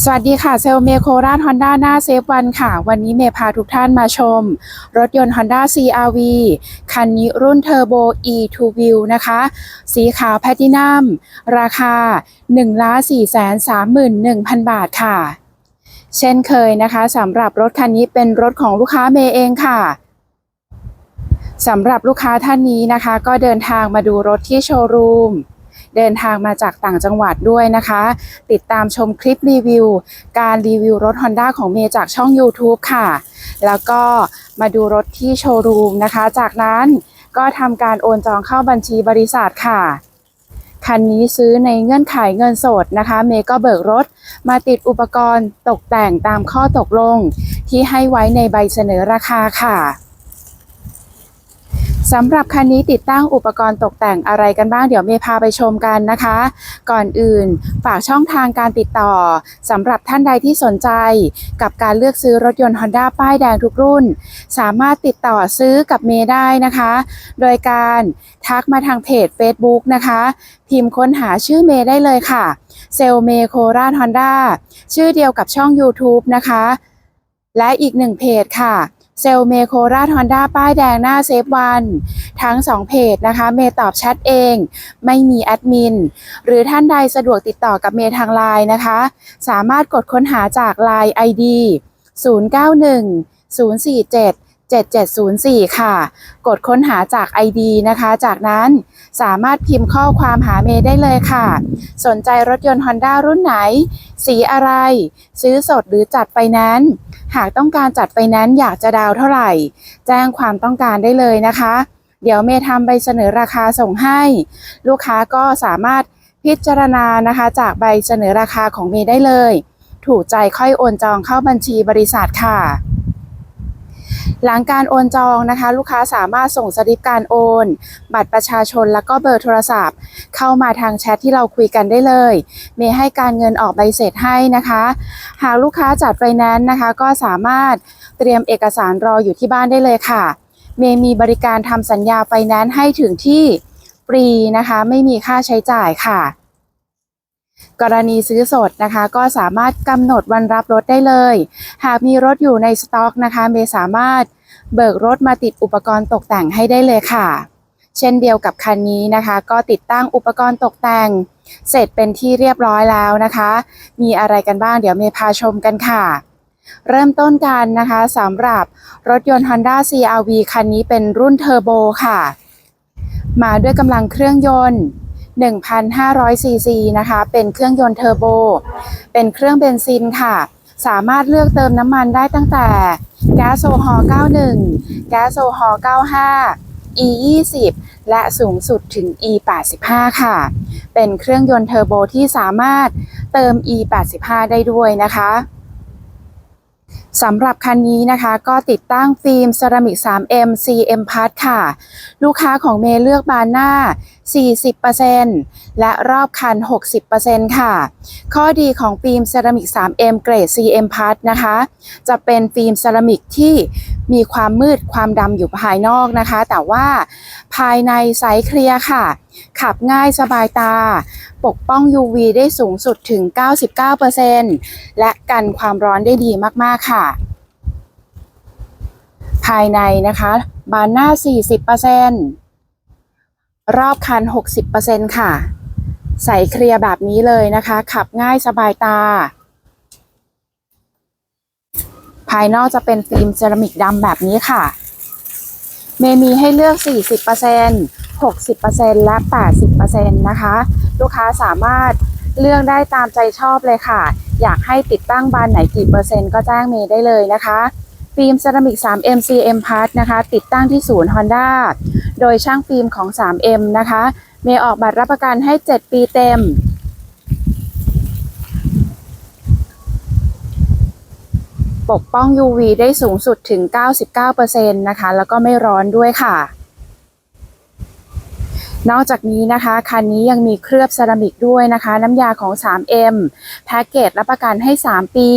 สวัสดีค่ะเซลเมโคราชฮอนด้าหน้าเซฟวันค่ะ วันนี้เมย์พาทุกท่านมาชม รถยนต์ Honda CRV คันนี้รุ่นเทอร์โบ E2 View นะคะ สีขาวแพทินัมราคา 1 4 3 1 0 0 0 บาทค่ะ เช่นเคยนะคะสำหรับรถคันนี้เป็นรถของลูกค้าเมย์เองค่ะสำหรับลูกค้าท่านนี้นะคะ ก็เดินทางมาดูรถที่โชว์รูม เดินทางมาจากต่างจังหวัดด้วยนะคะ ติดตามชมคลิปรีวิว การรีวิวรถ Honda ของเมย์จากช่อง YouTube ค่ะ แล้วก็มาดูรถที่โชว์รูมนะคะ จากนั้นก็ทำการโอนจองเข้าบัญชีบริษัทค่ะ คันนี้ซื้อในเงื่อนไขเงินสดนะคะ เมย์ก็เบิกรถมาติดอุปกรณ์ตกแต่งตามข้อตกลง ที่ให้ไว้ในใบเสนอราคาค่ะ สำหรับคันนี้ติดตั้งอุปกรณ์ตกแต่งอะไรกันบ้างเดี๋ยวเมย์พาไปชมกันนะคะ ก่อนอื่นฝากช่องทางการติดต่อสำหรับท่านใดที่สนใจ กับการเลือกซื้อรถยนต์ Honda ป้ายแดงทุกรุ่น สามารถติดต่อซื้อกับเมย์ได้นะคะ โดยการทักมาทางเพจ Facebook นะคะ พิมพ์ค้นหาชื่อเมย์ได้เลยค่ะ เซลเมโคราชฮอนด้าชื่อเดียวกับช่อง YouTube นะคะ และอีกหนึ่งเพจค่ะ เซลเมโคราชฮอนด้าป้ายแดงหน้าเซฟวัน ทั้ง 2 เพจนะคะ เมย์ตอบแชทเอง ไม่มีแอดมิน หรือท่านใดสะดวกติดต่อกับเมย์ทางไลน์นะคะ สามารถกดค้นหาจาก Line ID 091 047 7704 ค่ะ กดค้นหาจาก ID นะคะ จากนั้นสามารถพิมพ์ข้อความหาเมย์ได้เลยค่ะ สนใจรถยนต์ Honda รุ่นไหน สีอะไร ซื้อสดหรือจัดไฟแนนซ์ หากต้องการจัดไฟแนนซ์อยากจะดาวเท่าไหร่ แจ้งความต้องการได้เลยนะคะ เดี๋ยวเมย์ทำใบเสนอราคาส่งให้ ลูกค้าก็สามารถพิจารณานะคะ จากใบเสนอราคาของเมย์ได้เลย ถูกใจค่อยโอนจองเข้าบัญชีบริษัทค่ะ หลังการโอนจองนะคะ ลูกค้าสามารถส่งสลิปการโอน บัตรประชาชนแล้วก็เบอร์โทรศัพท์ เข้ามาทางแชทที่เราคุยกันได้เลย เมย์ให้การเงินออกใบเสร็จให้นะคะ หากลูกค้าจัดไฟแนนซ์นะคะ ก็สามารถเตรียมเอกสารรออยู่ที่บ้านได้เลยค่ะ เมย์มีบริการทำสัญญาไฟแนนซ์ให้ถึงที่ฟรีนะคะ ไม่มีค่าใช้จ่ายค่ะ กรณีซื้อสดนะคะก็สามารถกำหนดวันรับรถได้เลย หากมีรถอยู่ในสต็อกนะคะเมสามารถเบิกรถมาติดอุปกรณ์ตกแต่งให้ได้เลยค่ะ เช่นเดียวกับคันนี้นะคะ ก็ติดตั้งอุปกรณ์ตกแต่ง เสร็จเป็นที่เรียบร้อยแล้วนะคะ มีอะไรกันบ้างเดี๋ยวเมพาชมกันค่ะเริ่มต้นกันนะคะสำหรับรถยนต์ Honda CRV คันนี้เป็นรุ่นเทอร์โบค่ะ มาด้วยกำลังเครื่องยนต์ 1,500ซีซีนะคะ เป็นเครื่องยนต์เทอร์โบ เป็นเครื่องเบนซินค่ะ สามารถเลือกเติมน้ำมันได้ตั้งแต่แก๊สโซฮอล์91 แก๊สโซฮอล์95 E 20และสูงสุดถึง E 85ค่ะ เป็นเครื่องยนต์เทอร์โบที่สามารถเติม E 85ได้ด้วยนะคะสำหรับคันนี้นะคะก็ติดตั้งฟิล์มเซรามิก 3M CM Plus ค่ะ ลูกค้าของเมย์เลือกบานหน้า40%และรอบคัน 60%ค่ะ ข้อดีของฟิล์มเซรามิก 3M เกรด CM Plus นะคะ จะเป็นฟิล์มเซรามิกที่มีความมืดความดำอยู่ภายนอกนะคะ แต่ว่าภายในใสเคลียร์ค่ะ ขับง่ายสบายตา ปกป้อง UV ได้สูงสุดถึง 99%และกันความร้อนได้ดีมาก ๆ ค่ะ ภายในนะคะ บานหน้า 40% รอบคัน 60%ค่ะ ใส่เคลียร์แบบนี้เลยนะคะ ขับง่ายสบายตา ภายนอกจะเป็นฟิล์มเซรามิกดำแบบนี้ค่ะ เมมีให้เลือก 40% 60%และ 80%นะคะ ลูกค้าสามารถเลือกได้ตามใจชอบเลยค่ะ อยากให้ติดตั้งบานไหนกี่เปอร์เซ็นต์ก็แจ้งเมย์ได้เลยนะคะ ฟิล์มเซรามิก 3M CM Part นะคะ ติดตั้งที่ศูนย์ Honda โดยช่างฟิล์มของ 3M นะคะ เมย์ออกบัตรรับประกันให้ 7 ปีเต็ม ปกป้อง UV ได้สูงสุดถึง 99%นะคะ แล้วก็ไม่ร้อนด้วยค่ะ นอกจากนี้นะคะคันนี้ยังมีเคลือบเซรามิกด้วยนะคะ น้ำยาของ 3M แพ็กเกจรับประกันให้ 3 ปี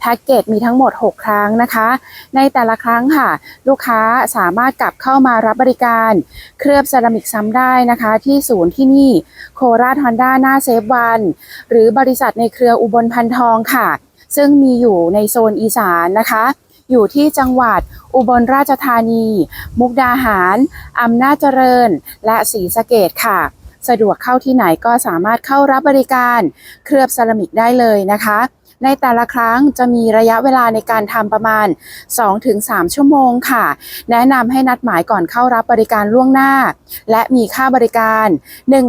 แพ็กเกจมีทั้งหมด 6 ครั้งนะคะ ในแต่ละครั้งค่ะ ลูกค้าสามารถกลับเข้ามารับบริการ เคลือบเซรามิกซ้ำได้นะคะ ที่ศูนย์ที่นี่โคราชฮอนด้าหน้าเซฟวันหรือบริษัทในเครืออุบลพันทองค่ะ ซึ่งมีอยู่ในโซนอีสานนะคะ อยู่ที่จังหวัด อุบลราชธานี มุกดาหารอำนาจเจริญ และศรีสะเกดค่ะ สะดวกเข้าที่ไหนก็สามารถเข้ารับบริการ เคลือบเซรามิกได้เลยนะคะ ในแต่ละครั้งจะมีระยะเวลาในการทำประมาณ 2-3 ชั่วโมงค่ะ แนะนำให้นัดหมายก่อนเข้ารับบริการล่วงหน้า และมีค่าบริการ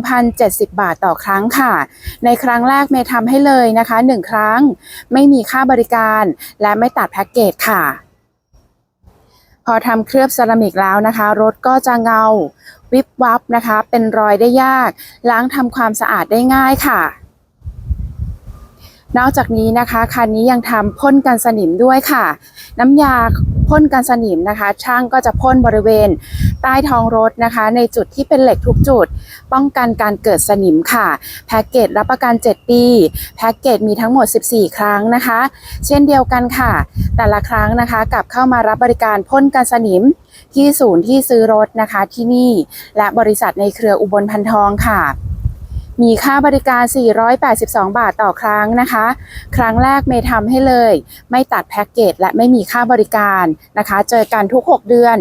1,070 บาทต่อครั้งค่ะ ในครั้งแรกเมย์ทำให้เลยนะคะ 1 ครั้ง ไม่มีค่าบริการ และไม่ตัดแพ็กเกจค่ะ พอทำเคลือบเซรามิกแล้วนะคะ รถก็จะเงา วิบวับนะคะ เป็นรอยได้ยาก ล้างทำความสะอาดได้ง่ายค่ะ นอกจากนี้นะคะคันนี้ยังทำพ่นกันสนิมด้วยค่ะ น้ำยาพ่นกันสนิมนะคะ ช่างก็จะพ่นบริเวณ ใต้ท้องรถนะคะ ในจุดที่เป็นเหล็กทุกจุด ป้องกันการเกิดสนิมค่ะ แพ็กเกจรับประกัน 7 ปีแพ็กเกจมีทั้งหมด 14 ครั้งนะคะ เช่นเดียวกันค่ะ แต่ละครั้งนะคะกลับเข้ามารับบริการพ่นกันสนิมที่ศูนย์ที่ซื้อรถนะคะที่นี่ และบริษัทในเครืออุบลพันทองค่ะ มีค่าบริการ 482 บาทต่อครั้งนะคะ ครั้งแรกเมย์ทำให้เลย ไม่ตัดแพ็กเกจและไม่มีค่าบริการนะคะ เจอกันทุก 6 เดือน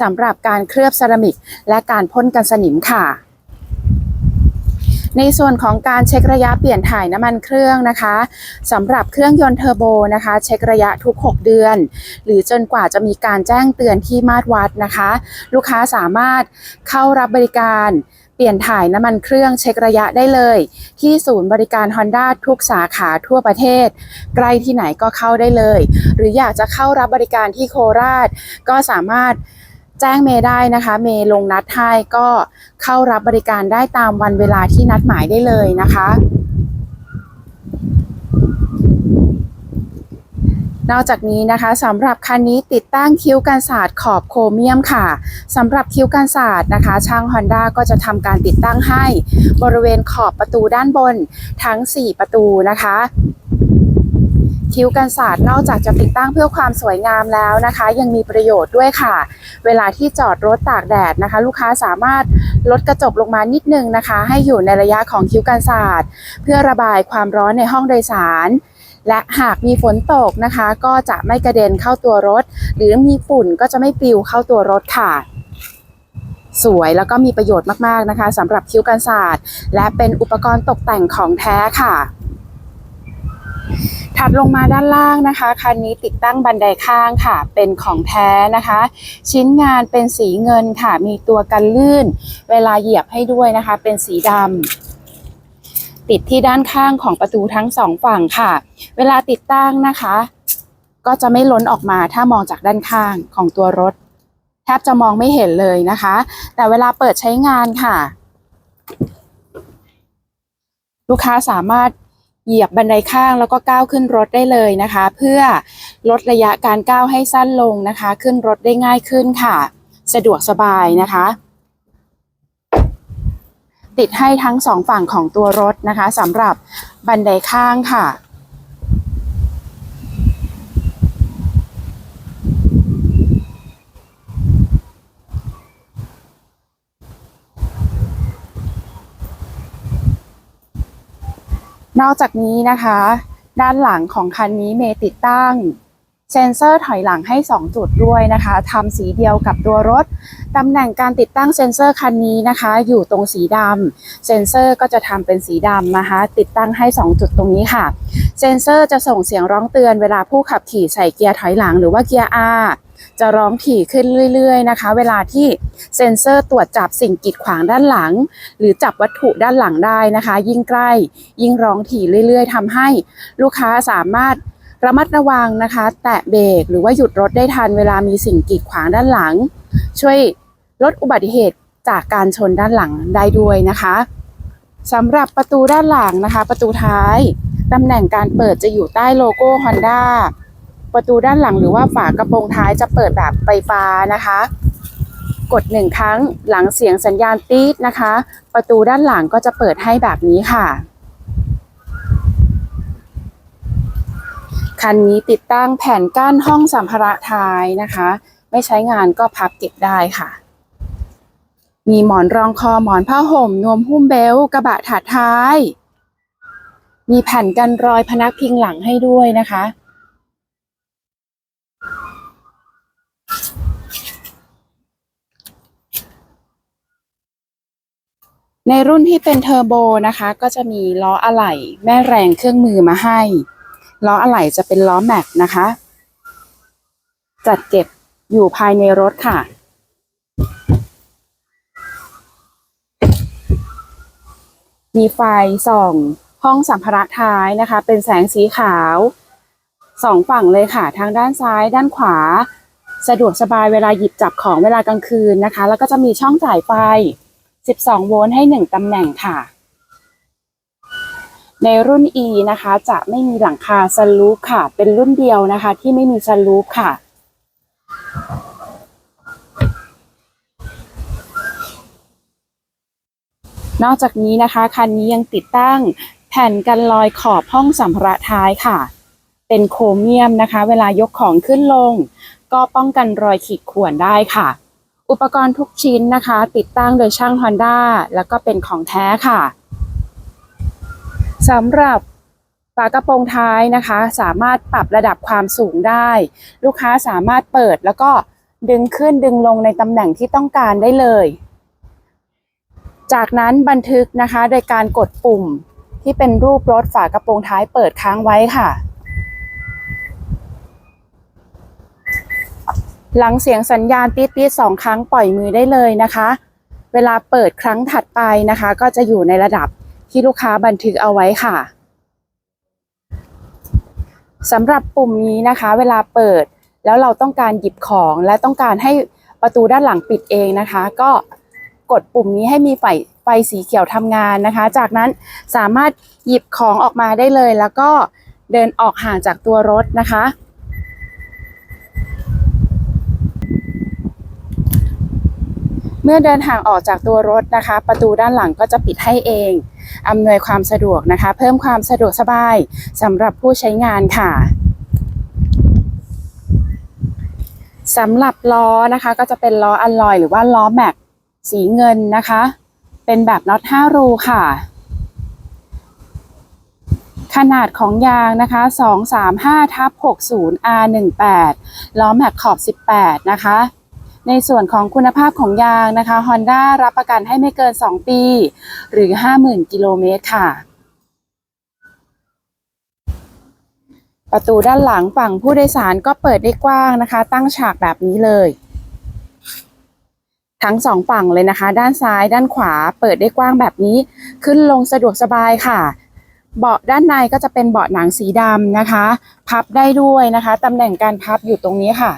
สำหรับการเคลือบเซรามิก และการพ่นกันสนิมค่ะในส่วนของการเช็คระยะเปลี่ยนถ่ายน้ำมันเครื่องนะคะสำหรับเครื่องยนต์เทอร์โบนะคะ เช็คระยะทุก 6 เดือน หรือจนกว่าจะมีการแจ้งเตือนที่มาตรวัดนะคะ ลูกค้าสามารถเข้ารับบริการ ปลี่ยนถ่ายน้ำมันเครื่องเช็คระยะได้เลย ที่ศูนย์บริการ Honda ทุกสาขาทั่วประเทศ ใกล้ที่ไหนก็เข้าได้เลย หรืออยากจะเข้ารับบริการที่โคราช ก็สามารถแจ้งเมย์ได้นะคะ เมย์ลงนัดให้ก็เข้ารับบริการได้ตามวันเวลาที่นัดหมายได้เลยนะคะ นอกจากนี้นะคะสำหรับคันนี้ติดตั้งคิ้วกันศาสตร์ขอบโครเมียมค่ะสำหรับคิ้วกันศาสตร์นะคะ ช่าง Honda ก็จะทำการติดตั้งให้บริเวณขอบประตูด้านบนทั้ง 4 ประตูนะคะคิ้วกันศาสตร์นอกจากจะติดตั้งเพื่อความสวยงามแล้วนะคะ ยังมีประโยชน์ด้วยค่ะ เวลาที่จอดรถตากแดดนะคะ ลูกค้าสามารถลดกระจกลงมานิดนึงนะคะ ให้อยู่ในระยะของคิ้วกันศาสตร์เพื่อระบายความร้อนในห้องโดยสาร และหากมีฝนตกนะคะ ก็จะไม่กระเด็นเข้าตัวรถ หรือมีฝุ่นก็จะไม่ปลิวเข้าตัวรถค่ะสวยแล้วก็มีประโยชน์มากๆนะคะสำหรับคิ้วกันศาสตร์ และเป็นอุปกรณ์ตกแต่งของแท้ค่ะ ถัดลงมาด้านล่างนะคะ คันนี้ติดตั้งบันไดข้างค่ะ เป็นของแท้นะคะ ชิ้นงานเป็นสีเงินค่ะ มีตัวกันลื่น เวลาเหยียบให้ด้วยนะคะ เป็นสีดำ ติดที่ด้านข้างของประตูทั้งสองฝั่งค่ะ เวลาติดตั้งนะคะ ก็จะไม่ล้นออกมาถ้ามองจากด้านข้างของตัวรถ แทบจะมองไม่เห็นเลยนะคะ แต่เวลาเปิดใช้งานค่ะ ลูกค้าสามารถเหยียบบันไดข้างแล้วก็ก้าวขึ้นรถได้เลยนะคะ เพื่อลดระยะการก้าวให้สั้นลงนะคะ ขึ้นรถได้ง่ายขึ้นค่ะ สะดวกสบายนะคะ ติดให้ทั้งสองฝั่งของตัวรถนะคะสำหรับบันไดข้างค่ะ นอกจากนี้นะคะ ด้านหลังของคันนี้เมติดตั้ง เซ็นเซอร์ถอยหลังให้ 2 จุดด้วยนะคะทำสีเดียวกับตัวรถตำแหน่งการติดตั้งเซ็นเซอร์คันนี้นะคะ อยู่ตรงสีดำเซ็นเซอร์ก็จะทำเป็นสีดำนะคะ ติดตั้งให้ 2 จุดตรงนี้ค่ะ เซ็นเซอร์จะส่งเสียงร้องเตือนเวลาผู้ขับขี่ใส่เกียร์ถอยหลังหรือว่าเกียร์ R จะร้องถี่ขึ้นเรื่อย ๆ นะคะ เวลาที่เซ็นเซอร์ตรวจจับสิ่งกีดขวางด้านหลัง หรือจับวัตถุด้านหลังได้นะคะ ยิ่งใกล้ ยิ่งร้องถี่เรื่อย ๆทำให้ลูกค้าสามารถ ระมัดระวังนะคะ แตะเบรกหรือว่าหยุดรถได้ทันเวลามีสิ่งกีดขวางด้านหลัง ช่วยลดอุบัติเหตุจากการชนด้านหลังได้ด้วยนะคะสำหรับประตูด้านหลังนะคะ ประตูท้ายตำแหน่งการเปิดจะอยู่ใต้โลโก้ Honda ประตูด้านหลังหรือว่าฝากระโปรงท้ายจะเปิดแบบไฟฟ้านะคะ กดหนึ่งครั้งหลังเสียงสัญญาณตีดนะคะ ประตูด้านหลังก็จะเปิดให้แบบนี้ค่ะ คันนี้ติดตั้งแผ่นกั้นห้องสัมภาระท้ายนะคะ ไม่ใช้งานก็พับเก็บได้ค่ะ มีหมอนรองคอหมอนผ้าห่ม นวมหุ้มเบลต์กระบะถาดท้าย มีแผ่นกันรอยพนักพิงหลังให้ด้วยนะคะ ในรุ่นที่เป็นเทอร์โบนะคะ ก็จะมีล้ออะไหล่แม่แรงเครื่องมือมาให้ ล้ออะไหล่จะเป็นล้อแม็กนะคะ จัดเก็บอยู่ภายในรถค่ะ มีไฟส่องห้องสัมภาระท้ายนะคะ เป็นแสงสีขาวสองฝั่งเลยค่ะ ทางด้านซ้าย ด้านขวา สะดวกสบายเวลาหยิบจับของเวลากลางคืนนะคะ แล้วก็จะมีช่องจ่ายไฟ 12 โวลต์ให้ 1 ตำแหน่งค่ะ ในรุ่น E นะคะ จะไม่มีหลังคาสลูปค่ะ เป็นรุ่นเดียวนะคะ ที่ไม่มีสลูปค่ะ นอกจากนี้นะคะ คันนี้ยังติดตั้งแผ่นกันลอยขอบห้องสัมภาระท้ายค่ะ เป็นโครเมียมนะคะ เวลายกของขึ้นลง ก็ป้องกันรอยขีดข่วนได้ค่ะ อุปกรณ์ทุกชิ้นนะคะ ติดตั้งโดยช่าง Honda แล้วก็เป็นของแท้ค่ะ สำหรับฝากระโปรงท้ายนะคะ สามารถปรับระดับความสูงได้ ลูกค้าสามารถเปิดแล้วก็ดึงขึ้นดึงลงในตำแหน่งที่ต้องการได้เลย จากนั้นบันทึกนะคะโดยการกดปุ่มที่เป็นรูปรถฝากระโปรงท้ายเปิดค้างไว้ค่ะ หลังเสียงสัญญาณตีดตีดสองครั้งปล่อยมือได้เลยนะคะ เวลาเปิดครั้งถัดไปนะคะ ก็จะอยู่ในระดับ ที่ลูกค้าบันทึกเอาไว้ค่ะสำหรับปุ่มนี้นะคะ เวลาเปิดแล้วเราต้องการหยิบของและต้องการให้ประตูด้านหลังปิดเองนะคะ ก็กดปุ่มนี้ให้มีไฟไฟสีเขียวทำงานนะคะ จากนั้นสามารถหยิบของออกมาได้เลย แล้วก็เดินออกห่างจากตัวรถนะคะ เมื่อเดินห่างออกจากตัวรถนะคะ ประตูด้านหลังก็จะปิดให้เอง อำนวยความสะดวกนะคะ เพิ่มความสะดวกสบายสำหรับผู้ใช้งานค่ะสำหรับล้อนะคะก็จะเป็นล้ออัลลอยหรือว่าล้อแม็กสีเงินนะคะ เป็นแบบน็อต5รูค่ะ ขนาดของยางนะคะ 235ทับ60 R18 ล้อแม็กขอบ 18 นะคะ ในส่วนของคุณภาพของยางนะคะ Honda รับประกันให้ไม่เกิน 2 ปี หรือ 50,000 กิโลเมตรค่ะ ประตูด้านหลังฝั่งผู้โดยสารก็เปิดได้กว้างนะคะ ตั้งฉากแบบนี้เลย ทั้งสองฝั่งเลยนะคะ ด้านซ้ายด้านขวาเปิดได้กว้างแบบนี้ ขึ้นลงสะดวกสบายค่ะเบาะด้านในก็จะเป็นเบาะหนังสีดำนะคะ พับได้ด้วยนะคะตำแหน่งการพับอยู่ตรงนี้ค่ะ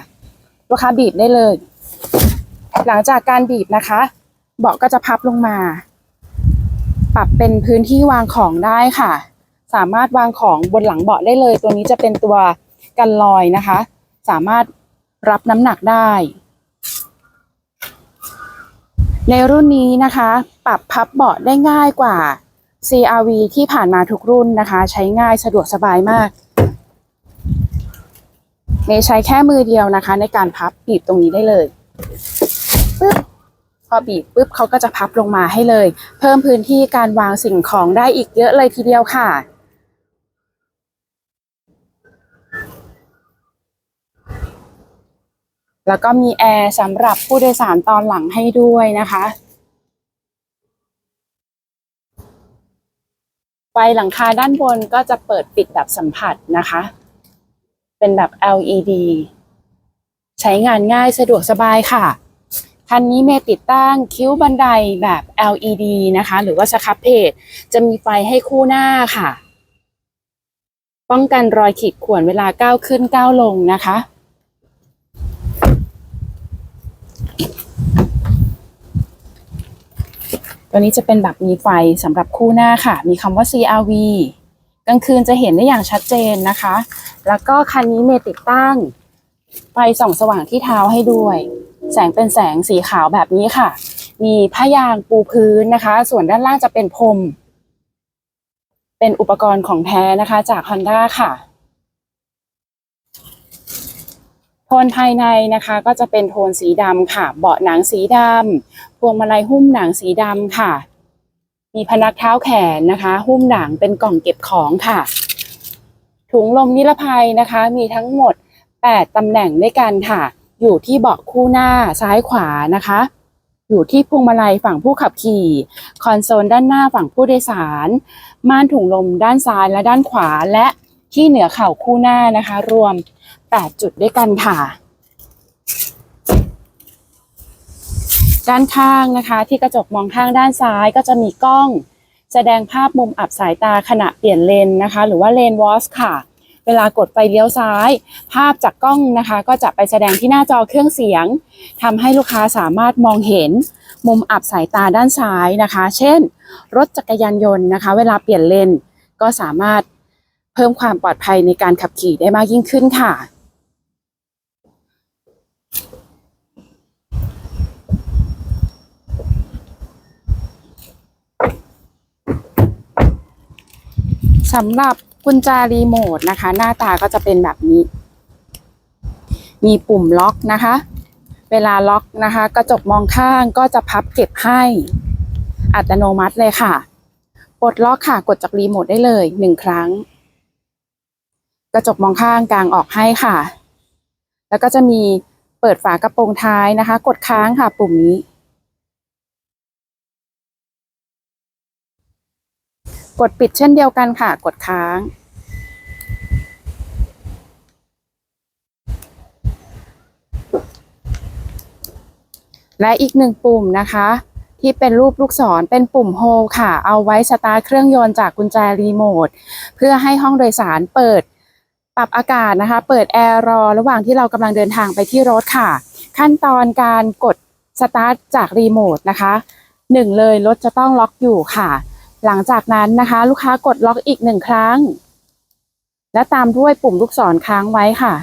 ลูกค้าบีบได้เลย หลังจากการบีบนะคะ เบาะก็จะพับลงมา ปรับเป็นพื้นที่วางของได้ค่ะ สามารถวางของบนหลังเบาะได้เลย ตัวนี้จะเป็นตัวกันลอยนะคะ สามารถรับน้ำหนักได้ ในรุ่นนี้นะคะ ปรับพับเบาะได้ง่ายกว่า CRV ที่ผ่านมาทุกรุ่นนะคะ ใช้ง่ายสะดวกสบายมากเมย์ใช้แค่มือเดียวนะคะ ในการพับบีบตรงนี้ได้เลย ปึ๊บพอบีบปุ๊บเขาก็จะพับลงมาให้เลย เพิ่มพื้นที่การวางสิ่งของได้อีกเยอะเลยทีเดียวค่ะ แล้วก็มีแอร์สำหรับผู้โดยสารตอนหลังให้ด้วยนะคะไฟหลังคาด้านบนก็จะเปิดปิดแบบสัมผัสนะคะ เป็นแบบ LED ใช้งานง่ายสะดวกสบายค่ะ คันนี้เมติดตั้งคิ้วบันไดแบบ LED นะคะ หรือว่าสครับเพจจะมีไฟให้คู่หน้าค่ะ ป้องกันรอยขีดข่วนเวลาก้าวขึ้นก้าวลงนะคะตัวนี้จะเป็นแบบมีไฟสำหรับคู่หน้าค่ะ มีคำว่า CRV กลางคืนจะเห็นได้อย่างชัดเจนนะคะ แล้วก็คันนี้เมติดตั้ง ไฟส่องสว่างที่เท้าให้ด้วย แสงเป็นแสงสีขาวแบบนี้ค่ะ มีผ้ายางปูพื้นนะคะ ส่วนด้านล่างจะเป็นพรม เป็นอุปกรณ์ของแท้นะคะจาก Honda ค่ะโทนภายในนะคะก็จะเป็นโทนสีดำค่ะ เบาะหนังสีดำพวงมาลัยหุ้มหนังสีดำค่ะ มีพนักเท้าแขนนะคะ หุ้มหนังเป็นกล่องเก็บของค่ะ ถุงลมนิรภัยนะคะ มีทั้งหมด 8 ตำแหน่งด้วยกันค่ะ อยู่ที่เบาะคู่หน้าซ้ายขวานะคะ อยู่ที่พวงมาลัยฝั่งผู้ขับขี่ คอนโซลด้านหน้าฝั่งผู้โดยสาร ม่านถุงลมด้านซ้ายและด้านขวา และที่เหนือเข่าคู่หน้านะคะ รวม 8 จุดด้วยกันค่ะ ด้านข้างนะคะ ที่กระจกมองข้างด้านซ้ายก็จะมีกล้อง แสดงภาพมุมอับสายตาขณะเปลี่ยนเลนนะคะ หรือว่าเลนวอชค่ะ เวลากดไฟเลี้ยวซ้าย ภาพจากกล้องนะคะ ก็จะไปแสดงที่หน้าจอเครื่องเสียงทำให้ลูกค้าสามารถมองเห็น มุมอับสายตาด้านซ้ายนะคะ เช่น รถจักรยานยนต์นะคะ เวลาเปลี่ยนเลนก็สามารถเพิ่มความปลอดภัยในการขับขี่ได้มากยิ่งขึ้นค่ะ สำหรับกุญแจรีโมทนะคะ หน้าตาก็จะเป็นแบบนี้ มีปุ่มล็อกนะคะ เวลาล็อกนะคะ กระจกมองข้างก็จะพับเก็บให้อัตโนมัติเลยค่ะปลดล็อกค่ะ กดจากรีโมทได้เลยหนึ่งครั้ง กระจกมองข้างกลางออกให้ค่ะ แล้วก็จะมีเปิดฝากระโปรงท้ายนะคะ กดค้างค่ะ ปุ่มนี้ กดปิดเช่นเดียวกันค่ะ กดค้าง และอีกหนึ่งปุ่มนะคะ ที่เป็นรูปลูกศรเป็นปุ่มโฮค่ะ เอาไว้สตาร์ทเครื่องยนต์จากกุญแจรีโมทเพื่อให้ห้องโดยสารเปิดปรับอากาศนะคะ เปิดแอร์รอระหว่างที่เรากำลังเดินทางไปที่รถค่ะ ขั้นตอนการกดสตาร์ทจากรีโมทนะคะหนึ่งเลยรถจะต้องล็อกอยู่ค่ะ หลังจากนั้นนะคะ ลูกค้ากดล็อกอีกหนึ่งครั้ง และตามด้วยปุ่มลูกศรค้างไว้ค่ะ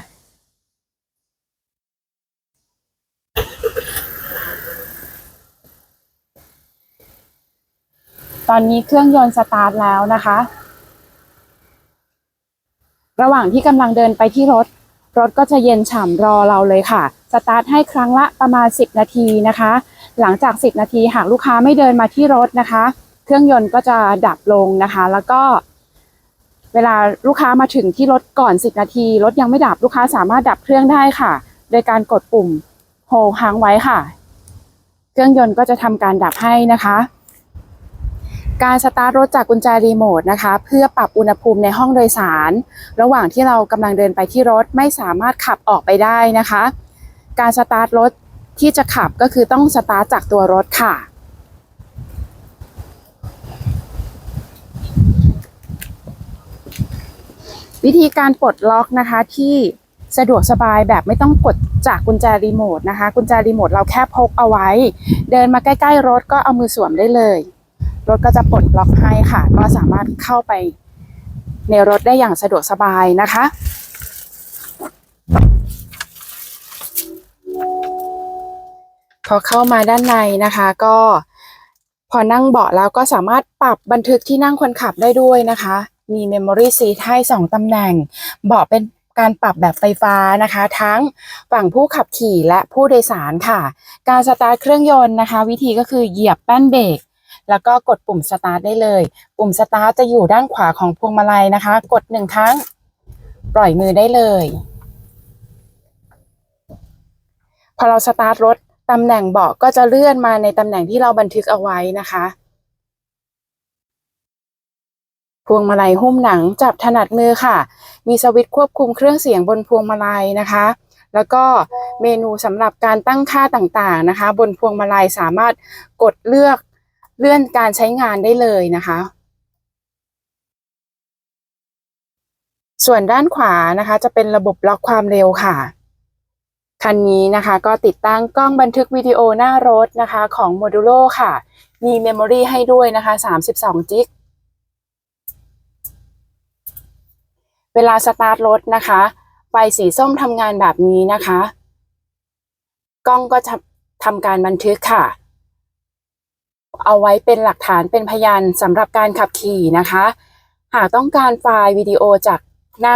ตอนนี้เครื่องยนต์สตาร์ทแล้วนะคะ ระหว่างที่กำลังเดินไปที่รถ รถก็จะเย็นฉ่ำรอเราเลยค่ะ สตาร์ทให้ครั้งละประมาณ 10 นาทีนะคะ หลังจาก 10 นาทีหากลูกค้าไม่เดินมาที่รถนะคะ เครื่องยนต์ก็จะดับลงนะคะ แล้วก็เวลาลูกค้ามาถึงที่รถก่อน 10 นาที รถยังไม่ดับลูกค้าสามารถดับเครื่องได้ค่ะ โดยการกดปุ่มโฮค้างไว้ค่ะ เครื่องยนต์ก็จะทำการดับให้นะคะ การสตาร์ทรถจากกุญแจรีโมทนะคะ เพื่อปรับอุณหภูมิในห้องโดยสาร ระหว่างที่เรากำลังเดินไปที่รถไม่สามารถขับออกไปได้นะคะ การสตาร์ทรถที่จะขับก็คือต้องสตาร์ทจากตัวรถค่ะ วิธีการปลดล็อกนะคะที่สะดวกสบายแบบไม่ต้องกดจากกุญแจรีโมทนะคะ กุญแจรีโมทเราแค่พกเอาไว้ เดินมาใกล้ๆรถก็เอามือสวมได้เลย รถก็จะปลดล็อกให้ค่ะ ก็สามารถเข้าไปในรถได้อย่างสะดวกสบายนะคะ พอเข้ามาด้านในนะคะก็พอนั่งเบาะแล้วก็สามารถปรับบันทึกที่นั่งคนขับได้ด้วยนะคะ มี Memory Seat ให้ 2 ตำแหน่ง เบาะเป็นการปรับแบบไฟฟ้านะคะ ทั้งฝั่งผู้ขับขี่และผู้โดยสารค่ะ การสตาร์ทเครื่องยนต์นะคะ วิธีก็คือเหยียบแป้นเบรกแล้วก็กดปุ่มสตาร์ทได้เลย ปุ่มสตาร์ทจะอยู่ด้านขวาของพวงมาลัยนะคะ กดหนึ่งครั้ง ปล่อยมือได้เลย พอเราสตาร์ทรถตำแหน่งเบาะก็จะเลื่อนมาในตำแหน่งที่เราบันทึกเอาไว้นะคะ พ วงมาลัยหุ้มหนังจับถนัดมือค่ะ มีสวิตช์ควบคุมเครื่องเสียงบนพวงมาลัยนะคะ แล้วก็เมนูสำหรับการตั้งค่าต่างๆนะคะ บนพวงมาลัยสามารถกดเลือกเลื่อนการใช้งานได้เลยนะคะส่วนด้านขวานะคะ จะเป็นระบบล็อกความเร็วค่ะ คันนี้นะคะก็ติดตั้งกล้องบันทึกวิดีโอหน้ารถนะคะของ Modulo ค่ะ มีเมมโมรีให้ด้วยนะคะ 32 จิก เวลาสตาร์ทรถนะคะ ไฟสีส้มทำงานแบบนี้นะคะ กล้องก็จะทำการบันทึกค่ะ เอาไว้เป็นหลักฐานเป็นพยานสำหรับการขับขี่นะคะ หากต้องการไฟล์วิดีโอจากหน้า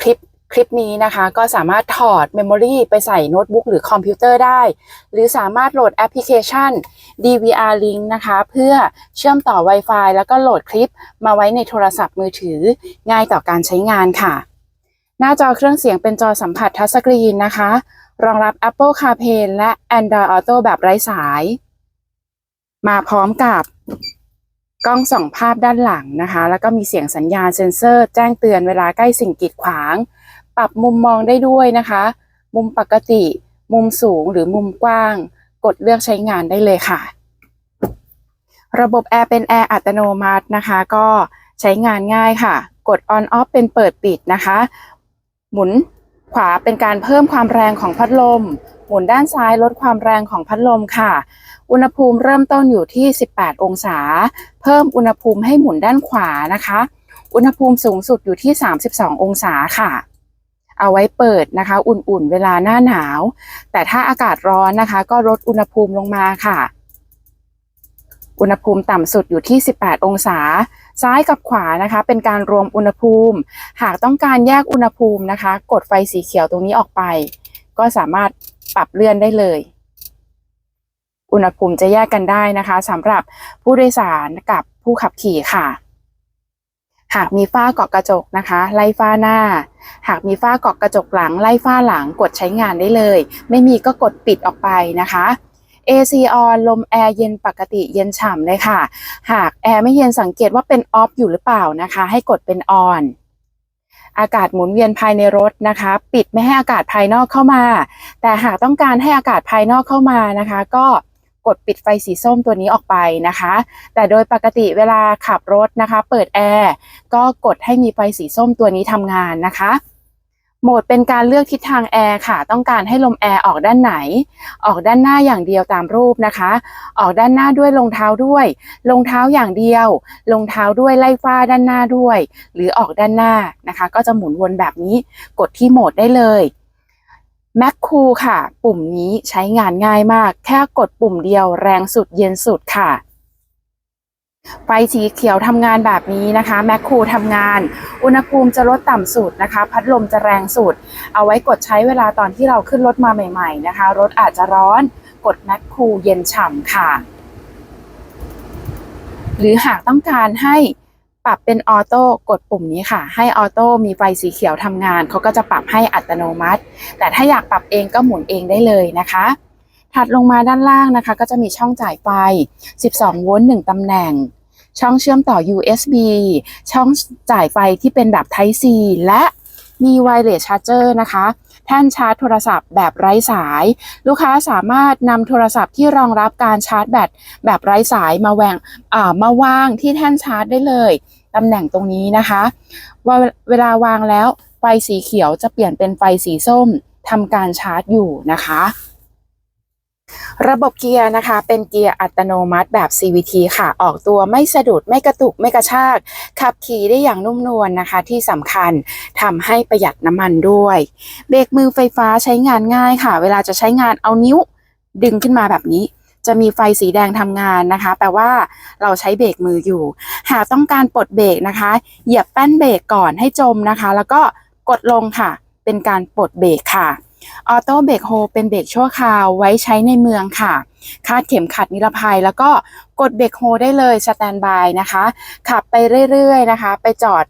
คลิป คลิปนี้นะคะก็สามารถถอดเมมโมรีไปใส่โน้ตบุ๊กหรือคอมพิวเตอร์ได้ หรือสามารถโหลดแอปพลิเคชัน DVR Link นะคะ เพื่อเชื่อมต่อ Wi-Fi แล้วก็โหลดคลิปมาไว้ในโทรศัพท์มือถือ ง่ายต่อการใช้งานค่ะ หน้าจอเครื่องเสียงเป็นจอสัมผัสทัชสกรีนนะคะ รองรับ Apple CarPlay และ Android Auto แบบไร้สาย มาพร้อมกับกล้องส่องภาพด้านหลังนะคะ แล้วก็มีเสียงสัญญาณเซ็นเซอร์ แจ้งเตือนเวลาใกล้สิ่งกีดขวาง ปรับมุมมองได้ด้วยนะคะ มุมปกติ มุมสูงหรือมุมกว้าง กดเลือกใช้งานได้เลยค่ะ ระบบแอร์เป็นแอร์อัตโนมัตินะคะ ก็ใช้งานง่ายค่ะ กด on off เป็นเปิดปิดนะคะ หมุนขวาเป็นการเพิ่มความแรงของพัดลม หมุนด้านซ้ายลดความแรงของพัดลมค่ะ อุณหภูมิเริ่มต้นอยู่ที่ 18 องศา เพิ่มอุณหภูมิให้หมุนด้านขวานะคะ อุณหภูมิสูงสุดอยู่ที่ 32 องศาค่ะ เอาไว้เปิดนะคะ อุ่นๆเวลาหน้าหนาว แต่ถ้าอากาศร้อนนะคะ ก็ลดอุณหภูมิลงมาค่ะ อุณหภูมิต่ำสุดอยู่ที่ 18 องศา ซ้ายกับขวานะคะ เป็นการรวมอุณหภูมิ หากต้องการแยกอุณหภูมินะคะ กดไฟสีเขียวตรงนี้ออกไป ก็สามารถปรับเลื่อนได้เลยอุณหภูมิจะแยกกันได้นะคะสำหรับผู้โดยสารกับผู้ขับขี่ค่ะ หากมีฝ้าเกาะกระจกนะคะ ไล่ฝ้าหน้า หากมีฝ้าเกาะกระจกหลัง ไล่ฝ้าหลังกดใช้งานได้เลย ไม่มีก็กดปิดออกไปนะคะ AC on ลมแอร์เย็นปกติเย็นฉ่ำเลยค่ะ หากแอร์ไม่เย็นสังเกตว่าเป็นออฟอยู่หรือเปล่านะคะ ให้กดเป็นออนอากาศหมุนเวียนภายในรถนะคะ ปิดไม่ให้อากาศภายนอกเข้ามา แต่หากต้องการให้อากาศภายนอกเข้ามานะคะ ก็ กดปิดไฟสีส้มตัวนี้ออกไปนะคะ แต่โดยปกติเวลาขับรถนะคะ เปิดแอร์ก็กดให้มีไฟสีส้มตัวนี้ทำงานนะคะโหมดเป็นการเลือกทิศทางแอร์ค่ะ ต้องการให้ลมแอร์ออกด้านไหน ออกด้านหน้าอย่างเดียวตามรูปนะคะ ออกด้านหน้าด้วยรองเท้าด้วยรองเท้าอย่างเดียวรองเท้าด้วยไล่ฟ้าด้านหน้าด้วย หรือออกด้านหน้านะคะ ก็จะหมุนวนแบบนี้กดที่โหมดได้เลย แมคคูค่ะ ปุ่มนี้ใช้งานง่ายมาก แค่กดปุ่มเดียวแรงสุดเย็นสุดค่ะ ไฟสีเขียวทำงานแบบนี้นะคะ แมคคูทำงาน อุณหภูมิจะลดต่ำสุดนะคะ พัดลมจะแรงสุด เอาไว้กดใช้เวลาตอนที่เราขึ้นรถมาใหม่ๆนะคะ รถอาจจะร้อน กดแมคคูเย็นฉ่ำค่ะ หรือหากต้องการให้ ปรับเป็นออโต้กดปุ่มนี้ค่ะ ให้ออโต้มีไฟสีเขียวทำงาน เขาก็จะปรับให้อัตโนมัติ แต่ถ้าอยากปรับเองก็หมุนเองได้เลยนะคะ ถัดลงมาด้านล่างนะคะ ก็จะมีช่องจ่ายไฟ 12 โวลต์ 1 ตำแหน่ง ช่องเชื่อมต่อ USB ช่องจ่ายไฟที่เป็นแบบ Type C และมี Wireless Charger นะคะ ท่นชาร์จโทรศัพท์แบบไร้สาย ลูกค้าสามารถนำโทรศัพท์ที่รองรับการชาร์จแบตแบบไร้สายมาแหวงอ่ามาวางที่แท่นชาร์จได้เลยตำแหน่งตรงนี้นะคะว่าเวลาวางแล้วไฟสีเขียวจะเปลี่ยนเป็นไฟสีส้มทำการชาร์จอยู่นะคะ ระบบเกียร์นะคะ เป็นเกียร์อัตโนมัติแบบ CVT ค่ะ ออกตัวไม่สะดุดไม่กระตุกไม่กระชาก ขับขี่ได้อย่างนุ่มนวลนะคะ ที่สำคัญทำให้ประหยัดน้ำมันด้วย เบรกมือไฟฟ้าใช้งานง่ายค่ะ เวลาจะใช้งานเอานิ้วดึงขึ้นมาแบบนี้ จะมีไฟสีแดงทำงานนะคะ แปลว่าเราใช้เบรกมืออยู่ หากต้องการปลดเบรกนะคะ เหยียบแป้นเบรกก่อนให้จมนะคะ แล้วก็กดลงค่ะ เป็นการปลดเบรกค่ะ ออโต้เบรกโฮเป็นเบรกชั่วคราวไว้ใช้ในเมืองค่ะ คาดเข็มขัดนิรภัยแล้วก็กดเบรกโฮได้เลยสแตนบายนะคะ ขับไปเรื่อยๆนะคะ ไปจอด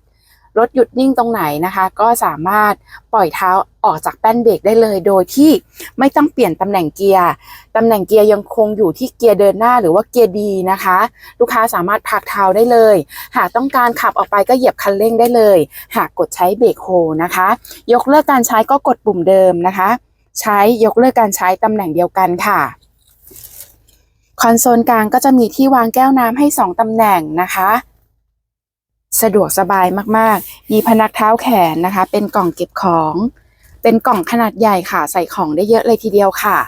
รถหยุดนิ่งตรงไหนนะคะ ก็สามารถปล่อยเท้าออกจากแป้นเบรกได้เลย โดยที่ไม่ต้องเปลี่ยนตำแหน่งเกียร์ตำแหน่งเกียร์ยังคงอยู่ที่เกียร์เดินหน้าหรือว่าเกียร์ดีนะคะ ลูกค้าสามารถพักเท้าได้เลย หากต้องการขับออกไปก็เหยียบคันเร่งได้เลย หากกดใช้เบรกโฮนะคะ ยกเลิกการใช้ก็กดปุ่มเดิมนะคะ ใช้ยกเลิกการใช้ตำแหน่งเดียวกันค่ะคอนโซลกลางก็จะมีที่วางแก้วน้ำให้ 2ตำแหน่งนะคะ สะดวกสบายมากๆ มีพนักเท้าแขนนะคะ เป็นกล่องเก็บของ เป็นกล่องขนาดใหญ่ค่ะ ใส่ของได้เยอะเลยทีเดียวค่ะ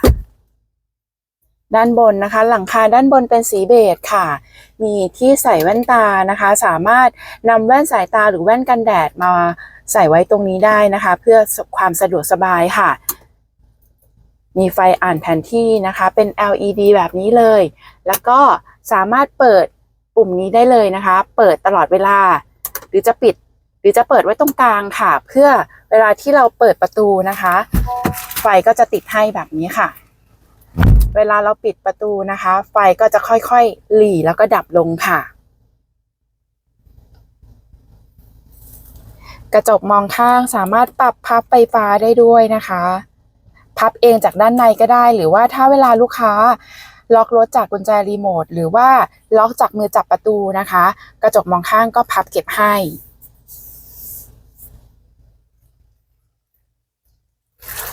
ด้านบนนะคะ หลังคาด้านบนเป็นสีเบจค่ะ มีที่ใส่แว่นตานะคะ สามารถนำแว่นสายตาหรือแว่นกันแดดมาใส่ไว้ตรงนี้ได้นะคะ เพื่อความสะดวกสบายค่ะ มีไฟอ่านแผนที่นะคะ เป็น LED แบบนี้เลย แล้วก็สามารถเปิด ปุ่มนี้ได้เลยนะคะ เปิดตลอดเวลา หรือจะปิด หรือจะเปิดไว้ตรงกลางค่ะ เพื่อเวลาที่เราเปิดประตูนะคะ ไฟก็จะติดให้แบบนี้ค่ะ เวลาเราปิดประตูนะคะ ไฟก็จะค่อยๆหลีแล้วก็ดับลงค่ะ กระจกมองข้างสามารถปรับพับไฟฟ้าได้ด้วยนะคะ พับเองจากด้านในก็ได้หรือว่าถ้าเวลาลูกค้า ล็อกรถจากกุญแจรีโมทหรือว่าล็อกจากมือจับประตูนะคะ กระจกมองข้างก็พับเก็บให้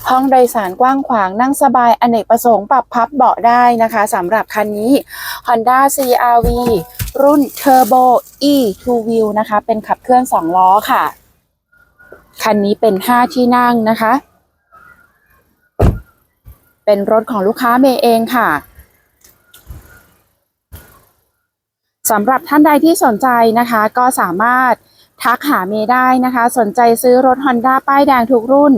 ห้องโดยสารกว้างขวางนั่งสบายอเนกประสงค์ปรับพับเบาะได้นะคะสำหรับคันนี้ Honda CRV รุ่น Turbo E Two Wheel นะคะ เป็นขับเคลื่อน 2 ล้อค่ะ คันนี้เป็น 5 ที่นั่งนะคะ เป็นรถของลูกค้าเมย์เองค่ะ สำหรับท่านใดที่สนใจนะคะก็สามารถทักหาเมย์ได้นะคะ สนใจซื้อรถ Honda ป้ายแดงทุกรุ่น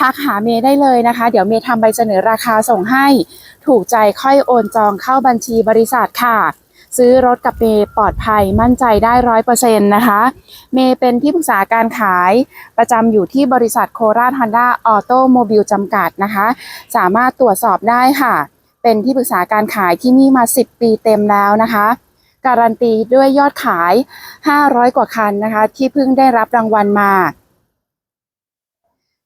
ทักหาเมย์ได้เลยนะคะ เดี๋ยวเมย์ทำใบเสนอราคาส่งให้ ถูกใจค่อยโอนจองเข้าบัญชีบริษัทค่ะ ซื้อรถกับเมย์ปลอดภัยมั่นใจได้ร้อยเปอร์เซ็นต์นะคะ เมย์เป็นที่ปรึกษาการขายประจำอยู่ที่บริษัทโคราชฮอนด้าออโตโมบิลจำกัดนะคะ สามารถตรวจสอบได้ค่ะ เป็นที่ปรึกษาการขายที่นี่มา 10 ปีเต็มแล้วนะคะ การันตีด้วยยอดขาย 500 กว่าคันนะคะ ที่เพิ่งได้รับรางวัลมา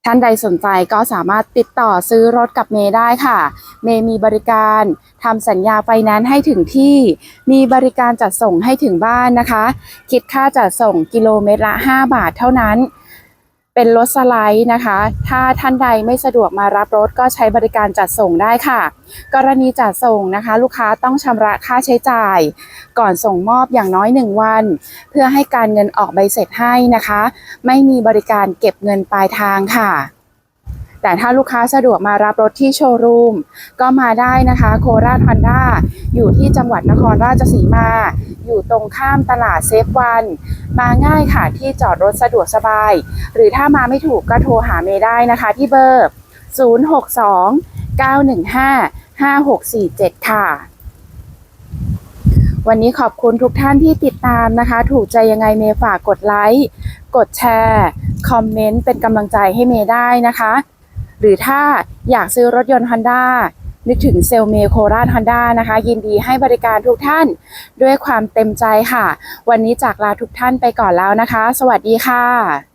ท่านใดสนใจก็สามารถติดต่อซื้อรถกับเมย์ได้ค่ะ เมย์มีบริการทำสัญญาไฟแนนซ์ให้ถึงที่ มีบริการจัดส่งให้ถึงบ้านนะคะ คิดค่าจัดส่งกิโลเมตรละ 5 บาทเท่านั้น เป็นรถสไลด์นะคะ ถ้าท่านใดไม่สะดวกมารับรถก็ใช้บริการจัดส่งได้ค่ะ กรณีจัดส่งนะคะ ลูกค้าต้องชำระค่าใช้จ่าย ก่อนส่งมอบอย่างน้อย 1 วัน เพื่อให้การเงินออกใบเสร็จให้นะคะ ไม่มีบริการเก็บเงินปลายทางค่ะ แต่ถ้าลูกค้าสะดวกมารับรถที่โชว์รูมก็มาได้นะคะ โคราชฮอนด้าอยู่ที่จังหวัดนครราชสีมา อยู่ตรงข้ามตลาดเซฟวัน มาง่ายค่ะที่จอดรถสะดวกสบาย หรือถ้ามาไม่ถูกก็โทรหาเมย์ได้นะคะที่เบอร์ 062 915 5647 ค่ะ วันนี้ขอบคุณทุกท่านที่ติดตามนะคะ ถูกใจยังไงเมย์ฝากกดไลค์ กดแชร์ คอมเมนต์เป็นกำลังใจให้เมย์ได้นะคะ หรือถ้าอยากซื้อรถยนต์ Honda นึกถึงเซลเมโคราชฮอนด้านะคะ ยินดีให้บริการทุกท่านด้วยความเต็มใจค่ะ วันนี้จากลาทุกท่านไปก่อนแล้วนะคะ สวัสดีค่ะ